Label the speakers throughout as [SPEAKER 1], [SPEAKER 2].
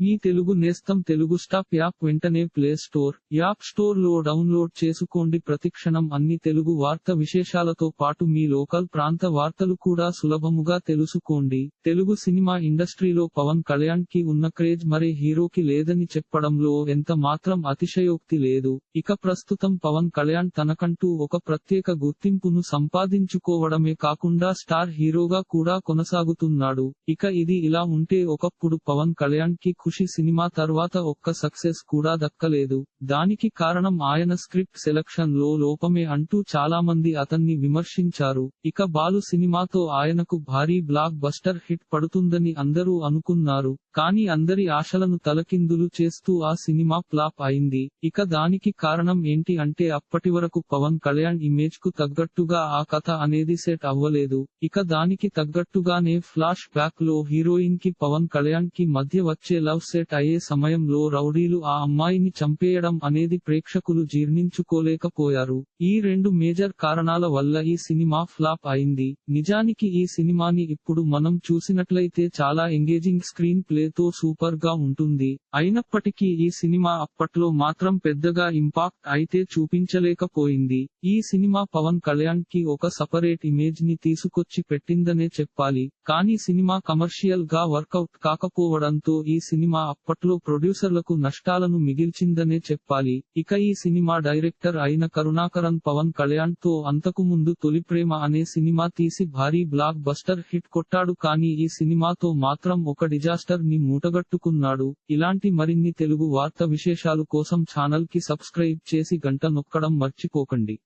[SPEAKER 1] మీ తెలుగు నేస్తం Telugu stop app వెంటనే play store App స్టోర్లో డౌన్లోడ్ చేసుకోండి. ప్రతిక్షణం అన్ని తెలుగు వార్త విశేషాలతో పాటు మీ లోకల్ ప్రాంత వార్తలు కూడా సులభముగా తెలుసుకోండి. తెలుగు సినిమా ఇండస్ట్రీలో పవన్ కళ్యాణ్కి ఉన్న క్రేజ్ మరే హీరోకి లేదని చెప్పడంలో ఎంత మాత్రం అతిశయోక్తి లేదు. ఇక ప్రస్తుతం పవన్ కళ్యాణ్ తనకంటూ ఒక ప్రత్యేక గుర్తింపును సంపాదించుకోవడమే కాకుండా స్టార్ హీరోగా కూడా కొనసాగుతున్నాడు. ఇక ఇది ఇలా ఉంటే ఒకప్పుడు పవన్ కళ్యాణ్కి ఖుషి సినిమా తర్వాత ఒక్క సక్సెస్ కూడా దక్కలేదు. దానికి కారణం ఆయన స్క్రిప్ట్ సెలక్షన్లో లోపమే అంటూ చాలా మంది అతన్ని విమర్శించారు. ఇక బాలు సినిమాతో ఆయనకు భారీ బ్లాక్ బస్టర్ హిట్ పడుతుందని అందరూ అనుకున్నారు. కానీ అందరి ఆశలను తలకిందులు చేస్తూ ఆ సినిమా ఫ్లాప్ అయింది. ఇక దానికి కారణం ఏంటి అంటే అప్పటి వరకు పవన్ కళ్యాణ్ ఇమేజ్కు తగ్గట్టుగా ఆ కథ అనేది సెట్ అవ్వలేదు. ఇక దానికి తగ్గట్టుగానే ఫ్లాష్ బ్యాక్లో హీరోయిన్కి పవన్ కళ్యాణ్కి మధ్య వచ్చే లవ్ సెట్ అయ్యే సమయంలో రౌడీలు ఆ అమ్మాయిని చంపేయడం అనేది ప్రేక్షకులు జీర్ణించుకోలేకపోయారు. ఈ రెండు మేజర్ కారణాల వల్ల ఈ సినిమా ఫ్లాప్ అయింది. నిజానికి ఈ సినిమాని ఇప్పుడు మనం చూసినట్లయితే చాలా ఎంగేజింగ్ స్క్రీన్ ప్లే తో సూపర్గా ఉంటుంది. అయినప్పటికీ ఈ సినిమా అప్పట్లో మాత్రం పెద్దగా ఇంపాక్ట్ అయితే చూపించలేకపోయింది. ఈ సినిమా పవన్ కళ్యాణ్కి ఒక సపరేట్ ఇమేజ్ని తీసుకొచ్చి పెట్టిందనే చెప్పాలి. కానీ సినిమా కమర్షియల్గా వర్కౌట్ కాకపోవడంతో ఈ సినిమా సినిమా అప్పట్లో ప్రొడ్యూసర్లకు నష్టాలను మిగిల్చిందనే చెప్పాలి. ఇక ఈ సినిమా డైరెక్టర్ అయిన కరుణాకరన్ పవన్ కళ్యాణ్తో అంతకుముందు తొలి ప్రేమ అనే సినిమా తీసి భారీ బ్లాక్ బస్టర్ హిట్ కొట్టాడు కానీ ఈ సినిమాతో మాత్రం ఒక డిజాస్టర్ని మూటగట్టుకున్నాడు. ఇలాంటి మరిన్ని తెలుగు వార్త విశేషాలు కోసం ఛానల్కి సబ్స్క్రైబ్ చేసి గంట నొక్కడం మర్చిపోకండి.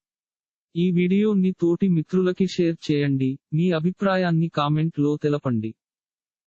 [SPEAKER 1] ఈ వీడియోని తోటి మిత్రులకి షేర్ చేయండి. మీ అభిప్రాయాన్ని కామెంట్లో తెలపండి.